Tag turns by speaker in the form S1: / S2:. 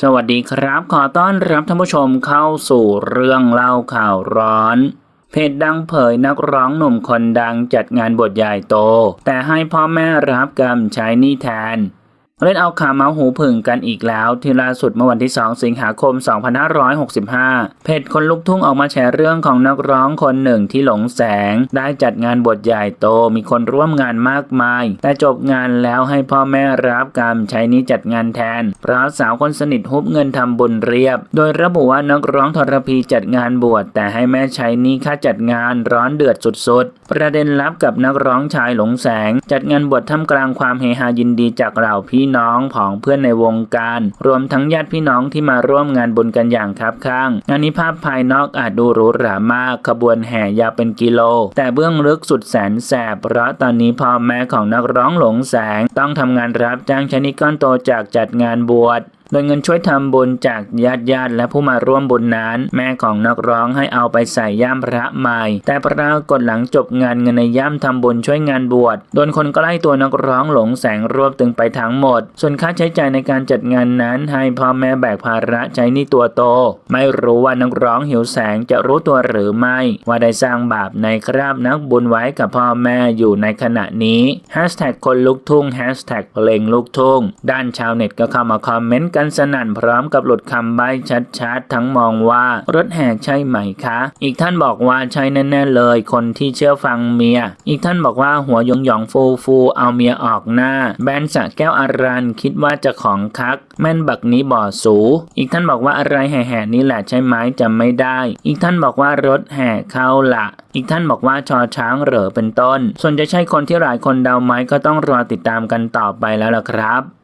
S1: สวัสดีครับ ขอต้อนรับท่านผู้ชมเข้าสู่เรื่องเล่าข่าวร้อน เพจดังเผยนักร้องหนุ่มคนดังจัดงานบทใหญ่โต แต่ให้พ่อแม่รับกรรมใช้หนี้แทน เล่นเอาขาเมาส์หูผึ่งกันอีกแล้ว ที่ล่าสุดเมื่อวันที่ 2 สิงหาคม 2565 เพจคนลุกทุ่งออกมาแชร์เรื่องของนักร้องคนหนึ่งที่หลงแสง ได้จัดงานบทใหญ่โตมีคนร่วมงานมากมาย แต่จบงานแล้วให้พ่อแม่รับกรรมใช้นี้จัดงานแทน เพราะสาวคนสนิทฮุบเงินทำบุญเรียบ โดยระบุว่านักร้องทรพีจัดงานบวชแต่ให้แม่ใช้นี้ค่าจัดงานร้อนเดือดสุดๆ ประเด็นลับกับนักร้องชายหลงแสง จัดงานบวชท่ามกลางความเฮฮายินดีจากเหล่าพี่ี่น้องผองเพื่อนในวงการ รวมทั้งญาติพี่น้องที่มาร่วมงานบุญกันอย่างคับข้างงานนี้ภาพภายนอกอาจดูหรูหรามาก ขบวนแห่ยาวเป็นกิโล แต่เบื้องลึกสุดแสนแสบ เพราะตอนนี้พ่อแม่ของนักร้องหลงแสง ต้องทำงานรับจ้างชนิดก้อนโตจากจัดงานบวช โดยเงินช่วยทำบุญจากญาติญาติและผู้มาร่วมบุญนั้น แม่ของนักร้องให้เอาไปใส่ย่ามพระใหม่ แต่ปรากฏหลังจบงานเงินในย่ามทำบุญช่วยงานบวชโดนคนใกล้ตัวนักร้องหลงแสงรวบตึงไปทั้งหมด ส่วนค่าใช้จ่ายในการจัดงานนั้น ให้พ่อแม่แบกภาระใช้หนี่ตัวโต ไม่รู้ว่านักร้องหิวแสงจะรู้ตัวหรือไม่ ว่าได้สร้างบาปในคราบนักบุญไว้กับพ่อแม่อยู่ในขณะนี้คนลุกทุ่งเพลงลูกทุ่งด้านชาวเน็ตก็เข้ามาคอมเมนต์กันสนั่นพร้อมกับหลุดคำใบ้ชัดๆ ทั้งมองว่ารถแห่ใช่ไหมคะ อีกท่านบอกว่าใช่แน่ๆเลย คนที่เชื่อฟังเมีย อีกท่านบอกว่าหัวยองหยองๆฟูฟูๆเอาเมียออกหน้า แบนสระแก้วอารันคิดว่าจะของคัก แม่นบักนี้บ่อสู อีกท่านบอกว่าอะไรแห่ๆนี่แหละใช่ไหมจำไม่ได้ อีกท่านบอกว่ารถแห่เข้าละอีกท่านบอกว่าชอช้างเหรอเป็นต้น ส่วนจะใช่คนที่หลายคนเดาไหมก็ต้องรอติดตามกันต่อไปแล้วล่ะครับ